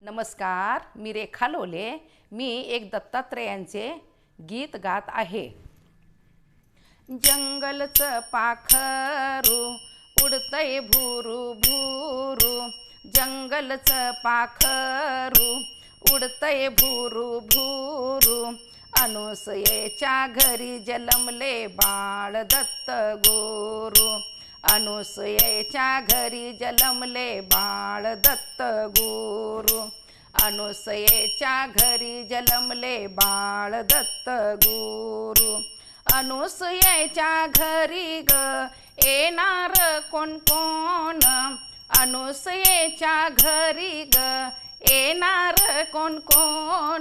नमस्कार मी रेखा लोले. मी एक दत्तात्रेयांचे गीत गात आहे. जंगलचं पाखरू उडतय भुरू भुरू. जंगलचं पाखरू उडतय भुरू भुरू. अनुसयेच्या घरी जलमले बाळ दत्त गुरु. अनुसयेच्या घरी जलमले बाळ दत्त गुरु. अनुसयेच्या घरी जलमले बाळ दत्त गुरु. अनुसयेच्या घरी ग येणार कोण कोण? अनुसयेच्या घरी ग येणार कोण कोण?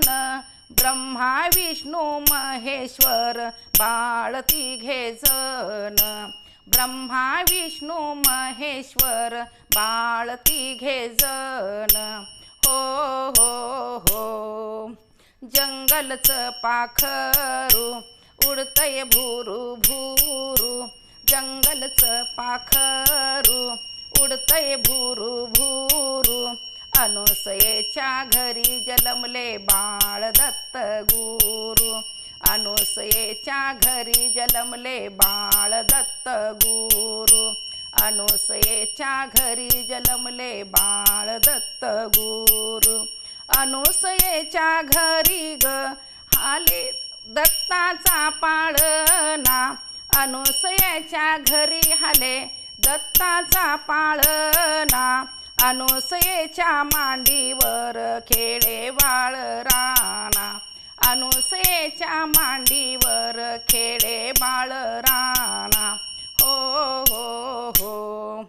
ब्रह्मा विष्णू महेश्वर बाळ तिघे जण. ब्रह्मा विष्णू महेश्वर बाळ तिघे जण. हो हो हो. जंगलचं पाखरू उडतय भुरू भुरू. जंगलचं पाखरू उडतय भुरू भुरू. अनुसयेच्या घरी जलमले बाळ दत्त गुरु. अनुसयेच्या घरी जलमले बाळ दत्त गुरु. अनुसयेच्या घरी जलमले बाळ दत्त गुरु. अनुसयेच्या घरी ग आले दत्ताचा पाळणा. अनुसयेच्या घरी हाले दत्ताचा पाळणा. अनुसयेच्या मांडीवर खेळे वाळ राणा. अनुसेच्या मांडीवर खेळे बाळ राणा हो हो हो.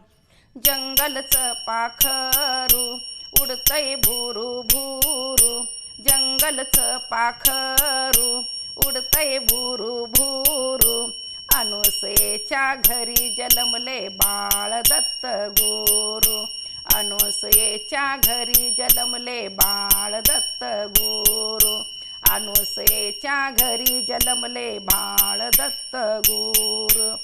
जंगलचं पाखरू उडतय भुरू भुरू. जंगलचं पाखरू उडतय भुरू भुरू. अनुसयेच्या घरी जलमले बाळ दत्त गुरु. अनुसयेच्या घरी जलमले बाळ दत्त गुरु. अनुसेच्या घरी जन्मले बाळ दत्त गुर.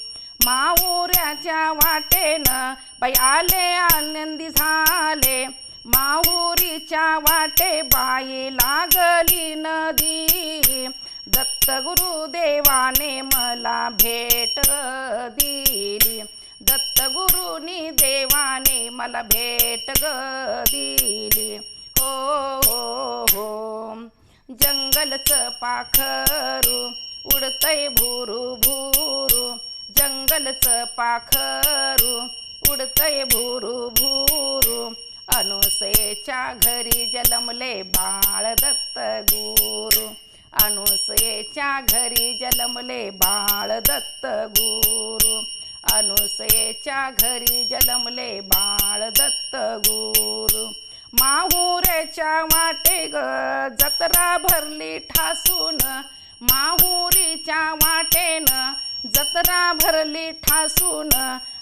माहुऱ्याच्या वाटेनं बाई आले आनंदी झाले. माहुरीच्या वाटे बाई लागली नदी. दत्तगुरु देवाने मला भेट दिली. दत्तगुरुनी देवाने मला भेट ग दिली. हो हो हो. जंगलचं पाखरू उडतय भुरू भुरू. जंगलचं पाखरू उडतय भुरू भुरू. अनुसयेच्या घरी जलमले बाळ दत्त गुरु. अनुसयेच्या घरी जलमले बाळ दत्त गुरु. अनुसयेच्या घरी जलमले बाळ दत्त गुरु. माहुरेच्या वाटे ग जत्रा भरली ठासून. माहुरीच्या वाटेन जत्रा भरली ठासून.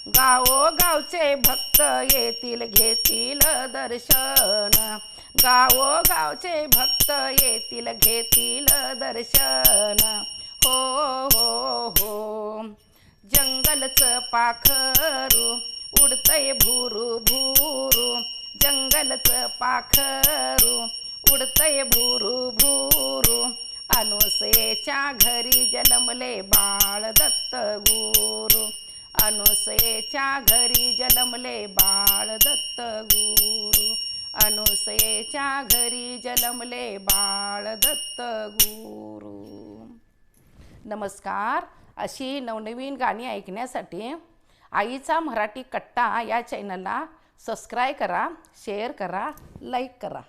गावोगावचे भक्त येतील घेतील दर्शन. गावोगावचे भक्त येतील घेतील दर्शन. हो हो हो. जंगलचं पाखरू उडतय भुरू भुरू जंगलचं पाखरू उडतय भुरू भुरू. अनुसयेच्या घरी जन्मले बाळ दत्त गुरु. अनुसयेच्या घरी जन्मले बाळ दत्त गुरु. अनुसयेच्या घरी जन्मले बाळ दत्त गुरु. नमस्कार. अशी नवनवीन गाणी ऐकण्यासाठी आईचा मराठी कट्टा या चॅनलला सबस्क्राईब करा शेअर करा लाईक करा.